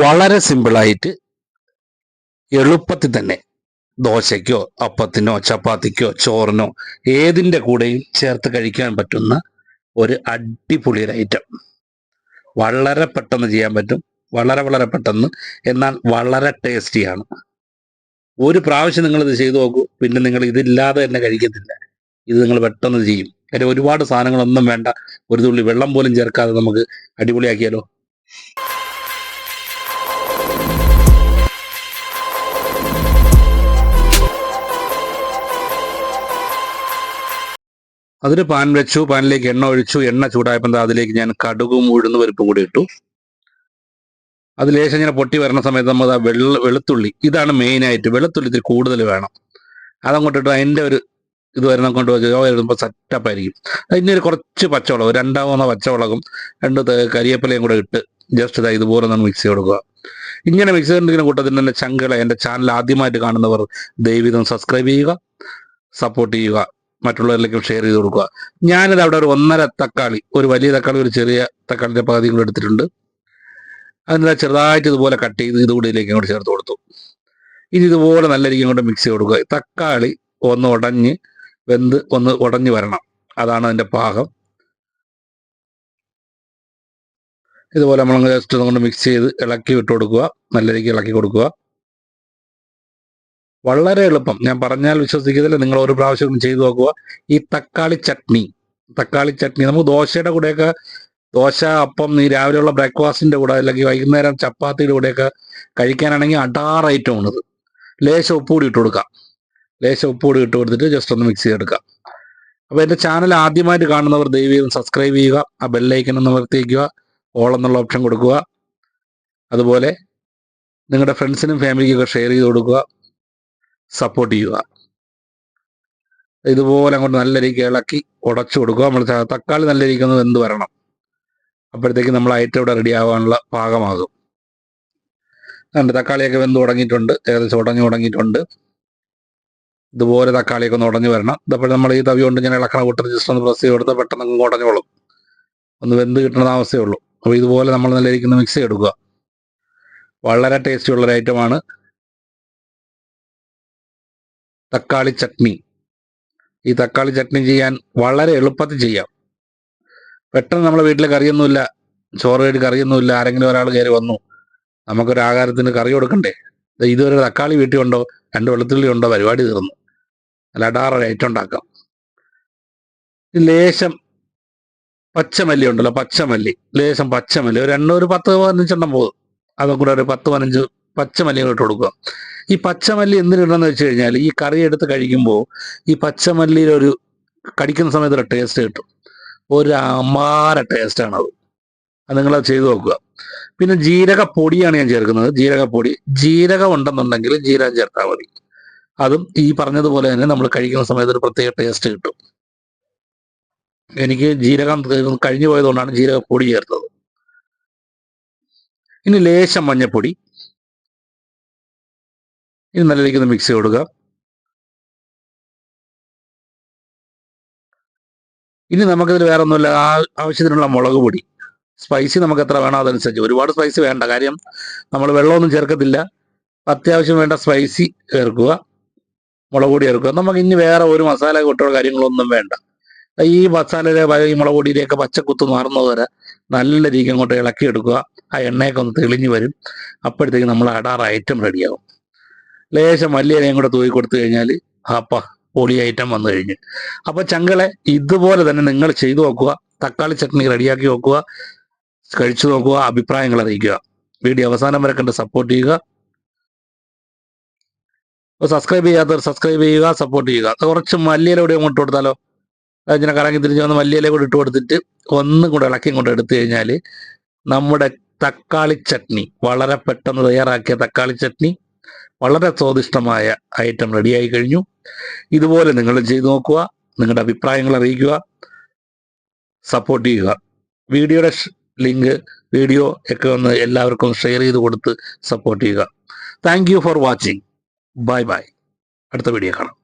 വളരെ സിമ്പിളായിട്ട് എളുപ്പത്തിൽ തന്നെ ദോശയ്ക്കോ അപ്പത്തിനോ ചപ്പാത്തിക്കോ ചോറിനോ ഏതിന്റെ കൂടെയും ചേർത്ത് കഴിക്കാൻ പറ്റുന്ന ഒരു അടിപൊളി ഒരു ഐറ്റം വളരെ പെട്ടെന്ന് ചെയ്യാൻ പറ്റും. വളരെ വളരെ പെട്ടെന്ന്. എന്നാൽ വളരെ ടേസ്റ്റിയാണ് ഒരു പ്രാവശ്യം നിങ്ങൾ ഇത് ചെയ്തു നോക്കൂ. പിന്നെ നിങ്ങൾ ഇതില്ലാതെ തന്നെ കഴിക്കത്തില്ല. ഇത് നിങ്ങൾ പെട്ടെന്ന് ചെയ്യും. കാര്യം ഒരുപാട് സാധനങ്ങളൊന്നും വേണ്ട. ഒരു തുള്ളി വെള്ളം പോലും ചേർക്കാതെ നമുക്ക് അടിപൊളിയാക്കിയാലോ? അതിന് പാൻ വെച്ചു പാനിലേക്ക് എണ്ണ ഒഴിച്ചു എണ്ണ ചൂടായപ്പോൾ എന്താ അതിലേക്ക് ഞാൻ കടുകും ഉഴുന്ന് പരിപ്പും കൂടി ഇട്ടു. അത് ലേശം ഇങ്ങനെ പൊട്ടി വരുന്ന സമയത്ത് നമ്മൾ ആ വെള്ള വെളുത്തുള്ളി ഇതാണ് മെയിനായിട്ട് വെളുത്തുള്ളി ഇത്തിരി കൂടുതൽ വേണം. അതങ്ങോട്ട് ഇട്ട് അതിന്റെ ഒരു ഇത് വരുന്ന കൊണ്ട് വരുമ്പോൾ സെറ്റപ്പ് ആയിരിക്കും. അതിന് ഒരു കുറച്ച് പച്ചമുളക് രണ്ടാമൂന്നോ പച്ചമുളകും രണ്ട് കരിയപ്പലയും കൂടെ ഇട്ട് ജസ്റ്റ് ഇതാ ഇതുപോലെ നമ്മൾ മിക്സ് ചെയ്ത് കൊടുക്കുക. ഇങ്ങനെ മിക്സ് ചെയ്തിരിക്കുന്ന കൂട്ടത്തിൽ തന്നെ ചങ്കള എന്റെ ചാനൽ ആദ്യമായിട്ട് കാണുന്നവർ ദയവിധം സബ്സ്ക്രൈബ് ചെയ്യുക സപ്പോർട്ട് ചെയ്യുക. മറ്റുള്ളവരിലേക്കും ഷെയർ ചെയ്ത് കൊടുക്കുക. ഞാനിത് അവിടെ ഒരു ഒന്നര തക്കാളി ഒരു വലിയ തക്കാളി ഒരു ചെറിയ തക്കാളിന്റെ പകുതി കൂടെ എടുത്തിട്ടുണ്ട്. അതിനെ ചെറുതായിട്ട് ഇതുപോലെ കട്ട് ചെയ്ത് ഇതുകൂടി ഇതിലേക്ക് ചേർത്ത് കൊടുത്തു. ഇനി ഇതുപോലെ നല്ല രീതിയിൽ കൊണ്ട് മിക്സ് ചെയ്ത് കൊടുക്കുക. തക്കാളി ഒന്ന് ഉടഞ്ഞ് വെന്ത് ഒന്ന് ഉടഞ്ഞു വരണം. അതാണ് അതിന്റെ പാകം. ഇതുപോലെ നമ്മൾ ജസ്റ്റ് കൊണ്ട് മിക്സ് ചെയ്ത് ഇളക്കി വിട്ട് കൊടുക്കുക. നല്ല രീതിക്ക് ഇളക്കി കൊടുക്കുക. വളരെ എളുപ്പം. ഞാൻ പറഞ്ഞാൽ വിശ്വസിക്കത്തില്ല. നിങ്ങൾ ഒരു പ്രാവശ്യം ചെയ്തു നോക്കുക. ഈ തക്കാളി ചട്നി. തക്കാളി ചട്നി. നമുക്ക് ദോശയുടെ കൂടെയൊക്കെ ദോശ അപ്പം ഈ രാവിലെയുള്ള ബ്രേക്ക്ഫാസ്റ്റിന്റെ കൂടെ അല്ലെങ്കിൽ വൈകുന്നേരം ചപ്പാത്തിയുടെ കൂടെയൊക്കെ കഴിക്കാനാണെങ്കിൽ അടാർ ഐറ്റം ഉണ്ട് ലേശം ഉപ്പുകൂടി ഇട്ട് കൊടുക്കാം. ലേശം ഉപ്പുകൂടി ഇട്ട് കൊടുത്തിട്ട് ജസ്റ്റ് ഒന്ന് മിക്സ് ചെയ്തെടുക്കാം. അപ്പോൾ എന്റെ ചാനൽ ആദ്യമായിട്ട് കാണുന്നവർ ദയവീതം സബ്സ്ക്രൈബ് ചെയ്യുക. ആ ബെല്ലൈക്കൻ ഒന്ന് വർത്തിക്കുക ഓൾ എന്നുള്ള ഓപ്ഷൻ കൊടുക്കുക. അതുപോലെ നിങ്ങളുടെ ഫ്രണ്ട്സിനും ഫാമിലിക്കൊക്കെ ഷെയർ ചെയ്ത് കൊടുക്കുക. സപ്പോർട്ട് ചെയ്യുക. ഇതുപോലെ അങ്ങോട്ട് നല്ല രീതിക്ക് ഇളക്കി ഉടച്ചു കൊടുക്കുക. നമ്മൾ തക്കാളി നല്ല രീതിക്ക് ഒന്ന് വെന്ത് വരണം. അപ്പോഴത്തേക്ക് നമ്മൾ ഐറ്റം ഇവിടെ റെഡി ആവാനുള്ള പാകമാകും. അതുകൊണ്ട് തക്കാളിയൊക്കെ വെന്ത് തുടങ്ങിയിട്ടുണ്ട് ഏകദേശം ഉടഞ്ഞു തുടങ്ങിയിട്ടുണ്ട് ഇതുപോലെ തക്കാളിയൊക്കെ ഒന്ന് ഉടഞ്ഞു വരണം. ഇതപ്പോൾ നമ്മൾ ഈ തവി കൊണ്ട് ഇങ്ങനെ ഇളക്കണ കൂട്ടത്തിൽ ജസ്റ്റ് ഒന്ന് പ്രസ് ചെയ്ത് പെട്ടെന്ന് അങ്ങ് ഉടഞ്ഞോളും. ഒന്ന് വെന്ത് കിട്ടുന്ന അവസ്ഥയേ ഉള്ളൂ അപ്പോൾ ഇതുപോലെ നമ്മൾ നല്ല രീതിക്ക് മിക്സ് ചെയ്തെടുക്കുക. വളരെ ടേസ്റ്റി ഉള്ളൊരു ഐറ്റമാണ് തക്കാളി ചട്നി. ഈ തക്കാളി ചട്നി ചെയ്യാൻ വളരെ എളുപ്പത്തിൽ ചെയ്യാം. പെട്ടെന്ന് നമ്മളെ വീട്ടിൽ കറിയൊന്നുമില്ല ചോറ് കഴിഞ്ഞ് കറിയൊന്നുമില്ല ആരെങ്കിലും ഒരാൾ കയറി വന്നു. നമുക്കൊരു ആഹാരത്തിന് കറി കൊടുക്കണ്ടേ? ഇതുവരെ തക്കാളി വീട്ടിൽ ഉണ്ടോ രണ്ട് വെളുത്തുള്ളി ഉണ്ടോ പരിപാടി തീർന്നു. അല്ല അടാറൊരു ഉണ്ടാക്കാം. ലേശം പച്ചമല്ലി ഉണ്ടല്ലോ പച്ചമല്ലി. ലേശം പച്ചമല്ലി. ഒരു എണ്ണ ഒരു പത്ത് പതിനഞ്ചെണ്ണം പോകും. അതും കൂടെ ഒരു പത്ത് പതിനഞ്ച് പച്ചമല്ലി ഇട്ട് കൊടുക്കുക. ഈ പച്ചമല്ലി എന്തിനിടണമെന്ന് വെച്ച് കഴിഞ്ഞാൽ ഈ കറി എടുത്ത് കഴിക്കുമ്പോൾ ഈ പച്ചമല്ലിയിൽ ഒരു കടിക്കുന്ന സമയത്ത് ഒരു ടേസ്റ്റ് കിട്ടും. ഒരു അമാര ടേസ്റ്റാണ് അത് അത് നിങ്ങൾ ചെയ്തു നോക്കുക. പിന്നെ ജീരകപ്പൊടിയാണ് ഞാൻ ചേർക്കുന്നത്. ജീരകപ്പൊടി ജീരകം ഉണ്ടെന്നുണ്ടെങ്കിൽ ജീരകം ചേർത്താൽ മതി. അതും ഈ പറഞ്ഞതുപോലെ തന്നെ നമ്മൾ കഴിക്കുന്ന സമയത്ത് ഒരു പ്രത്യേക ടേസ്റ്റ് കിട്ടും. എനിക്ക് ജീരകം കഴിഞ്ഞു പോയതുകൊണ്ടാണ് ജീരകപ്പൊടി ചേർത്തത്. ഇനി ലേശം മഞ്ഞപ്പൊടി. ഇനി നല്ല രീതിക്ക് ഒന്ന് മിക്സ് ചെയ്ത് കൊടുക്കുക ഇനി നമുക്കിതിൽ വേറെ ഒന്നുമില്ല ആവശ്യത്തിനുള്ള മുളക് പൊടി. സ്പൈസി നമുക്ക് എത്ര വേണോ അതനുസരിച്ച്. ഒരുപാട് സ്പൈസി വേണ്ട. കാര്യം നമ്മൾ വെള്ളമൊന്നും ചേർക്കത്തില്ല. അത്യാവശ്യം വേണ്ട സ്പൈസി ചേർക്കുക. മുളക് പൊടി ചേർക്കുക. നമുക്ക് ഇനി വേറെ ഒരു മസാല കൂട്ടോ കാര്യങ്ങളൊന്നും വേണ്ട. ഈ മസാലയിലെ ഈ മുളക് പൊടിയിലേക്ക് പച്ചക്കുത്ത് മാറുന്നത് വരെ നല്ല രീതിക്ക് അങ്ങോട്ട് ഇളക്കിയെടുക്കുക. ആ എണ്ണയൊക്കെ ഒന്ന് തെളിഞ്ഞു വരും. അപ്പോഴത്തേക്ക് നമ്മൾ അടാർ ഐറ്റം റെഡിയാവും ലേശം മല്ലിയിലയും കൂടെ തൂക്കി കൊടുത്തു കഴിഞ്ഞാൽ അപ്പ പൊളി ഐറ്റം വന്നു കഴിഞ്ഞ്. അപ്പൊ ചങ്കളെ ഇതുപോലെ തന്നെ നിങ്ങൾ ചെയ്തു നോക്കുക. തക്കാളി ചട്നി റെഡിയാക്കി നോക്കുക. കഴിച്ചു നോക്കുക. അഭിപ്രായങ്ങൾ അറിയിക്കുക. വീഡിയോ അവസാനം വരെ കണ്ട് സപ്പോർട്ട് ചെയ്യുക. സബ്സ്ക്രൈബ് ചെയ്യാത്തവർ സബ്സ്ക്രൈബ് ചെയ്യുക സപ്പോർട്ട് ചെയ്യുക. കുറച്ച് മല്ലിയില കൂടി അങ്ങോട്ട് കൊടുത്താലോ? അതിനെ കറങ്ങി തിരിഞ്ഞ് വന്ന് മല്ലിയില കൂടി ഇട്ട് കൊടുത്തിട്ട് ഒന്നും കൂടെ ഇളക്കി കൊണ്ട് എടുത്തു കഴിഞ്ഞാൽ നമ്മുടെ തക്കാളി ചട്നി വളരെ പെട്ടെന്ന് തയ്യാറാക്കിയ തക്കാളി ചട്നി വളരെ സ്വാദിഷ്ടമായ ഐറ്റം റെഡിയായി കഴിഞ്ഞു. ഇതുപോലെ നിങ്ങൾ ചെയ്തു നോക്കുക നിങ്ങളുടെ അഭിപ്രായങ്ങൾ അറിയിക്കുക സപ്പോർട്ട് ചെയ്യുക. വീഡിയോയുടെ ലിങ്ക് വീഡിയോ ഒക്കെ ഒന്ന് എല്ലാവർക്കും ഷെയർ ചെയ്ത് കൊടുത്ത് സപ്പോർട്ട് ചെയ്യുക. Thank for watching bye bye അടുത്ത വീഡിയോ കാണാം.